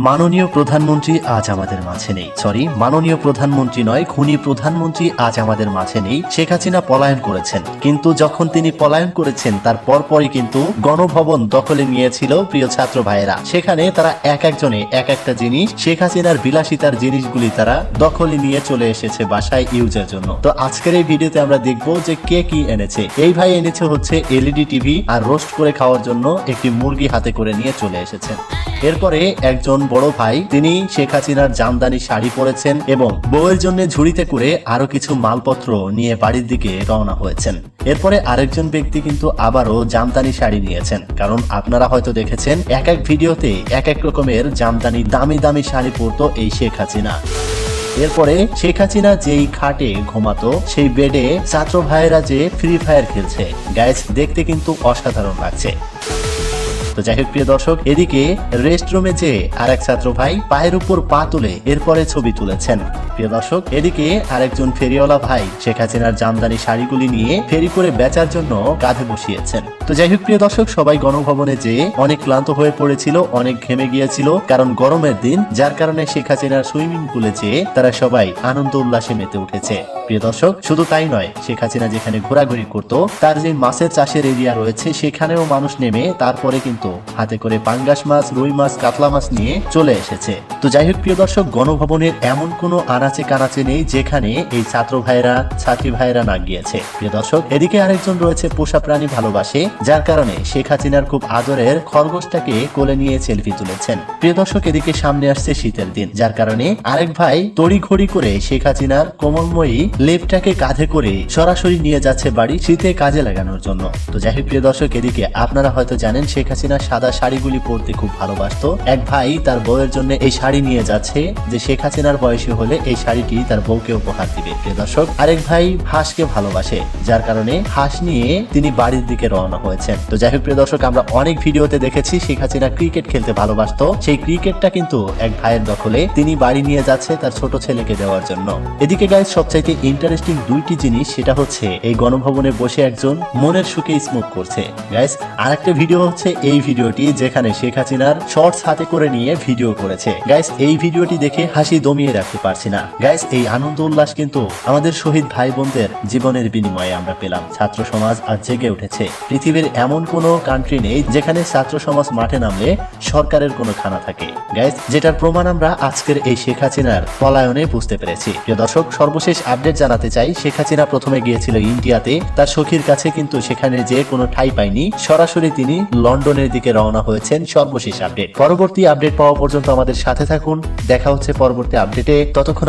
মাননীয় প্রধানমন্ত্রী আজ আমাদের মাঝে নেই। সরি মাননীয় প্রধানমন্ত্রী নয়, খুনি প্রধানমন্ত্রী আজ আমাদের মাঝে নেই। শেখ হাসিনা পলায়ন করেছেন। কিন্তু যখন তিনি পলায়ন করেছেন, তার পরপরই কিন্তু গণভবন দখলে নিয়েছিল প্রিয় ছাত্র ভাইয়েরা। সেখানে তারা এক একজনে এক একটা জিনিস, শেখ হাসিনার বিলাসিতার জিনিসগুলি তারা দখলে নিয়ে চলে এসেছে বাসায় ইউজের জন্য। তো আজকের এই ভিডিওতে আমরা দেখব যে কে কি এনেছে। এই ভাই এনেছে হচ্ছে এলইডি টিভি আর রোস্ট করে খাওয়ার জন্য একটি মুরগি হাতে করে নিয়ে চলে এসেছেন। এরপরে একজন বড় ভাই, তিনি শেখ হাসিনার জামদানি শাড়ি পরেছেন এবং বউয়ের জন্য ঝুড়িতে করে আরও কিছু মালপত্র নিয়ে বাড়ির দিকে রওনা হয়েছেন। এরপরে আরেকজন ব্যক্তি কিন্তু আবারও জামদানি শাড়ি নিয়েছেন। কারণ আপনারা হয়তো দেখেছেন, এক এক ভিডিওতে এক এক রকমের জামদানি, দামি দামি শাড়ি পরতো এই শেখ হাসিনা। এরপরে শেখ হাসিনা যেই খাটে ঘুমাতো, সেই বেডে ছাত্র ভাইয়েরা যে ফ্রি ফায়ার খেলছে। গাইজ দেখতে কিন্তু অসাধারণ লাগছে। তো যাই হোক, প্রিয় দর্শক, এদিকে রেস্টরুমে যে আর এক ছাত্র ভাই পায়ের উপর পা তুলে এরপরে ছবি তুলেছেন। প্রিয় দর্শক, এদিকে আরেকজন ফেরিওয়ালা ভাই শেখ হাসিনার জামদানি শাড়িগুলি নিয়ে ফেরি করে বেচার জন্য কাঁধে বসিয়েছেন। তো যাই হোক, প্রিয় দর্শক, সবাই গণভবনে যে অনেক ক্লান্ত হয়ে পড়েছিল, অনেক ঘেমে গিয়েছিল, কারণ গরমের দিন, যার কারণে শেখ হাসিনার সুইমিং পুলে যেয়ে তারা সবাই আনন্দ উল্লাসে মেতে উঠেছে। প্রিয় দর্শক, শুধু তাই নয়, শেখ হাসিনা যেখানে ঘোরাঘুরি করত, তার যে মাছের চাষের এরিয়া রয়েছে, সেখানেও মানুষ নেমে তারপরে কিন্তু হাতে করে পাঙ্গাস মাছ, রুই মাছ, কাতলা মাছ নিয়ে চলে এসেছে। তো যাই হোক, প্রিয় দর্শক, গণভবনের এমন কোনো আনাচে কানাচে নেই, যেখানে এই ছাত্র ভাইরা ছাত্রী ভাইরা না গিয়েছে। প্রিয় দর্শক, এদিকে আরেকজন রয়েছে পোষা প্রাণী ভালোবাসে, যার কারণে শেখ হাসিনার খুব আদরের খরগোশটাকে কোলে নিয়ে সেলফি তুলেছেন। প্রিয় দর্শক, এদিকে সামনে আসছে শীতের দিন, যার কারণে আরেক ভাই তড়িঘড়ি করে শেখ হাসিনার কোমলময়ী লেপটাকে কাঁধে করে সরাসরি নিয়ে যাচ্ছে বাড়ি শীতে কাজে লাগানোর জন্য। তো যাই হোক, প্রিয় দর্শক, এদিকে আপনারা হয়তো জানেন, শেখ হাসিনা সাদা শাড়িগুলি পরতে খুব ভালোবাসতো। এক ভাই তার বউয়ের জন্য এই শাড়ি নিয়ে যাচ্ছে, যে শেখ হাসিনার বয়সী হলে এই শাড়িটি তার বউকে উপহার দিবে। প্রিয় দর্শক, আরেক ভাই হাঁসকে ভালোবাসে, যার কারণে হাঁস নিয়ে তিনি বাড়ির দিকে রওনা হয়েছেন। তো যাই হোক, প্রিয় দর্শক, আমরা অনেক ভিডিওতে দেখেছি শেখ হাসিনা ক্রিকেট খেলতে ভালোবাসতো। সেই ক্রিকেটটা কিন্তু এক ভাইয়ের দখলে তিনি বাড়ি নিয়ে যাচ্ছে তার ছোট ছেলেকে দেওয়ার জন্য। এদিকে গাইজ সবচাইতে ইন্টারেস্টিং দুইটি জিনিস, সেটা হচ্ছে এই গণভবনে বসে একজন মনের সুখে স্মোক করছে। গাইজ আর একটা ভিডিও হচ্ছে এই ভিডিওটি, যেখানে শেখ হাসিনার শর্টস হাতে করে নিয়ে ভিডিও করেছে। গাইজ এই ভিডিওটি দেখে হাসি দমিয়ে রাখতে পারছি না। গাইজ এই আনন্দ উল্লাস কিন্তু আমাদের শহীদ ভাই বোনদের জীবনের বিনিময়ে আমরা পেলাম। ছাত্র সমাজ আজ জেগে উঠেছে। পৃথিবীর এমন কোনো কান্ট্রি নেই যেখানে ছাত্র সমাজ মাঠে নামলে সরকারের কোনো খানা থাকে। গাইজ যেটার প্রমাণ আমরা আজকের এই শেখ হাসিনার পলায়নে বুঝতে পেরেছি। প্রিয় দর্শক, সর্বশেষ আপডেট জানাতে চাই, শেখ হাসিনা প্রথমে গিয়েছিল ইন্ডিয়াতে। তার সখীর কাছে কিন্তু সেখানে যে কোনো ঠাই পায়নি। সরাসরি তিনি লন্ডনের দিকে রওনা হয়েছেন। সর্বশেষ আপডেট পরবর্তী আপডেট পাওয়া পর্যন্ত আমাদের সাথে থাকুন। দেখা হচ্ছে পরবর্তী আপডেটে ততক্ষণ